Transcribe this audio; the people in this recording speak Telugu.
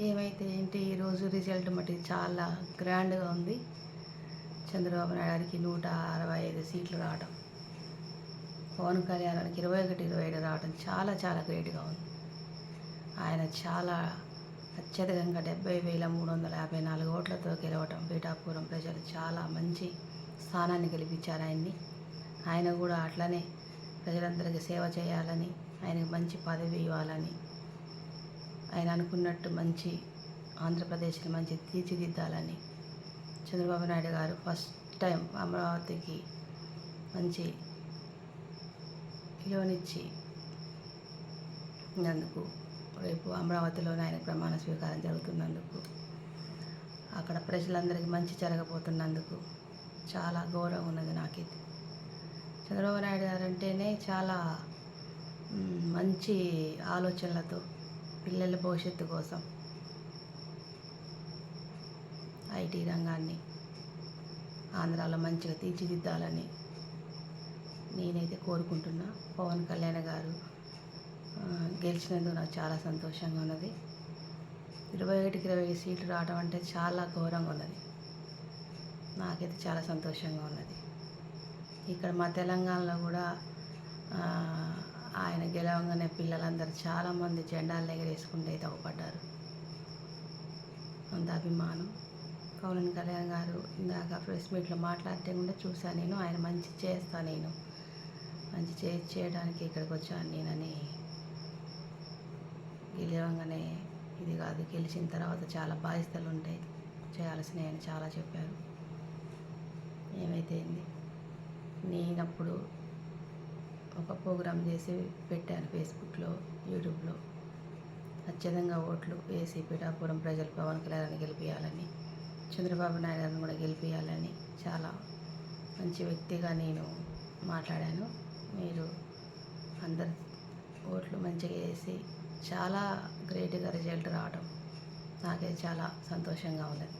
ఏమైతే ఏంటి ఈరోజు రిజల్ట్ మట్టి చాలా గ్రాండ్గా ఉంది. చంద్రబాబు నాయుడు గారికి నూట అరవై ఐదు సీట్లు రావడం పవన్ కళ్యాణానికి ఇరవై ఒకటి ఇరవై ఏడు రావడం చాలా చాలా గ్రేట్గా ఉంది. ఆయన చాలా అత్యధికంగా డెబ్బై వేల మూడు వందల యాభై నాలుగు ఓట్లతో గెలవటం పీఠాపురం ప్రజలు చాలా మంచి స్థానాన్ని గెలిపించారు ఆయన్ని. ఆయన కూడా అట్లనే ప్రజలందరికీ సేవ చేయాలని ఆయనకు మంచి పదవి ఇవ్వాలని ఆయన అనుకున్నట్టు మంచి ఆంధ్రప్రదేశ్ని మంచి తీర్చిదిద్దాలని చంద్రబాబు నాయుడు గారు ఫస్ట్ టైం అమరావతికి మంచి విలువనిచ్చి నందుకు రేపు అమరావతిలోనే ఆయన ప్రమాణ స్వీకారం జరుగుతున్నందుకు అక్కడ ప్రజలందరికీ మంచి జరగబోతున్నందుకు చాలా గౌరవం ఉన్నది నాకైతే. చంద్రబాబు నాయుడు గారు అంటేనే చాలా మంచి ఆలోచనలతో పిల్లల భవిష్యత్తు కోసం. ఐటీ రంగాన్ని ఆంధ్రాలో మంచిగా తీర్చిదిద్దాలని నేనైతే కోరుకుంటున్నా. పవన్ కళ్యాణ్ గారు గెలిచినందుకు నాకు చాలా సంతోషంగా ఉన్నది. ఇరవై ఒకటికి ఇరవై ఐదు సీట్లు రావడం అంటే చాలా ఘోరంగా ఉన్నది. నాకైతే చాలా సంతోషంగా ఉన్నది. ఇక్కడ మా తెలంగాణలో కూడా ఆయన గెలవగానే పిల్లలందరూ చాలామంది జెండాలు ఎగరేసుకుంటే వేసుకుంటే అవపడ్డారు. అంత అభిమానం. పవన్ కళ్యాణ్ గారు ఇందాక ప్రెస్ మీట్లో మాట్లాడితే కూడా చూశాను నేను ఆయన మంచి చేస్తా నేను. మంచి చే చేయడానికి ఇక్కడికి వచ్చాను నేనని. గెలవంగానే ఇది కాదు గెలిచిన తర్వాత చాలా బాధ్యతలు ఉంటాయి. చేయాల్సినవి అని చాలా చెప్పారు. ఏమైతే నేను నేనప్పుడు ఒక ప్రోగ్రామ్ చేసి పెట్టాను ఫేస్బుక్లో యూట్యూబ్లో. అత్యధికంగా ఓట్లు వేసి పిఠాపురం ప్రజలు పవన్ కళ్యాణ్ గెలిపించాలని చంద్రబాబు నాయుడు గారిని కూడా గెలిపించాలని చాలా మంచి వ్యక్తిగా నేను మాట్లాడాను. మీరు అందరు ఓట్లు మంచిగా వేసి చాలా గ్రేట్గా రిజల్ట్ రావడం నాకైతే చాలా సంతోషంగా ఉన్నది.